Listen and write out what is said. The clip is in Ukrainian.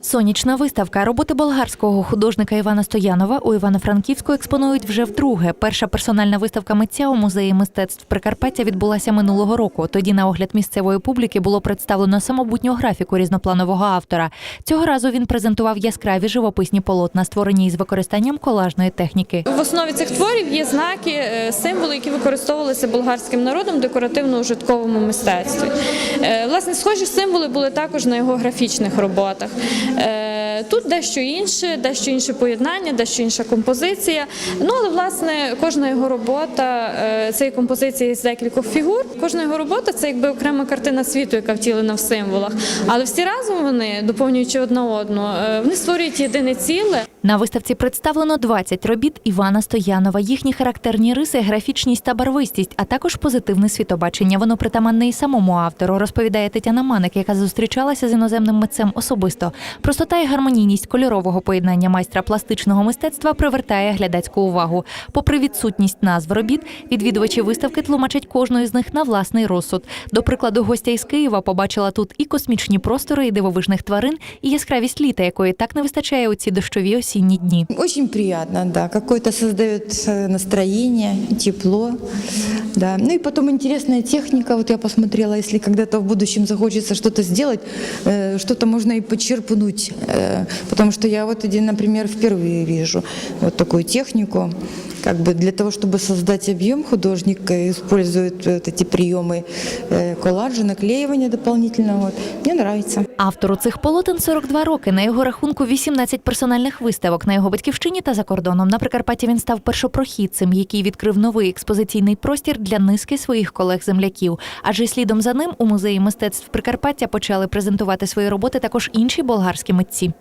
Сонячна виставка роботи болгарського художника Івана Стоянова у Івано-Франківську експонують вже вдруге. Перша персональна виставка митця у музеї мистецтв Прикарпаття відбулася минулого року. Тоді на огляд місцевої публіки було представлено самобутню графіку різнопланового автора. Цього разу він презентував яскраві живописні полотна, створені із використанням колажної техніки. В основі цих творів є знаки, е, символи, які використовувалися болгарським народом декоративно-ужитковому мистецтві. Власне, схожі символи були також на його графічних роботах. Е, Тут дещо інше, дещо інше поєднання, дещо інша композиція. Ну але власне кожна його робота е, це є композиція з декількох фігур. Кожна його робота це якби окрема картина світу, яка втілена в символах. Але всі разом вони, доповнюючи одна одну, е, вони створюють єдине ціле. На виставці представлено 20 робіт Івана Стоянова. Їхні характерні риси, графічність та барвистість, а також позитивне світобачення. Воно притаманне і самому автору, розповідає Тетяна Маник, яка зустрічалася з іноземним митцем особисто. Простота і гармонійність кольорового поєднання майстра пластичного мистецтва привертає глядацьку увагу. Попри відсутність назв робіт, відвідувачі виставки тлумачать кожну із них на власний розсуд. До прикладу, гостя із Києва побачила тут і космічні простори, і дивовижних тварин, і яскравість літа, якої так не вистачає у ці дощові осінні дні. Очень приятно, да. Какое-то создает э, настроение, тепло. Да. Ну и потом интересная техника. Вот я посмотрела, если когда-то в будущем захочется что-то сделать, э, что-то можно и почерпнуть. Э, потому что я вот, один, например, впервые вижу вот такую технику. Как бы для того, чтобы создать объем, художник э, использует вот эти приемы э, коллажа, наклеивания дополнительного. Вот. Мне нравится. Автору цих полотен 42 роки. На його рахунку 18 персональних виставок на його батьківщині та за кордоном. На Прикарпатті він став першопрохідцем, який відкрив новий експозиційний простір для низки своїх колег-земляків. Адже слідом за ним у музеї мистецтв Прикарпаття почали презентувати свої роботи також інші болгарські митці.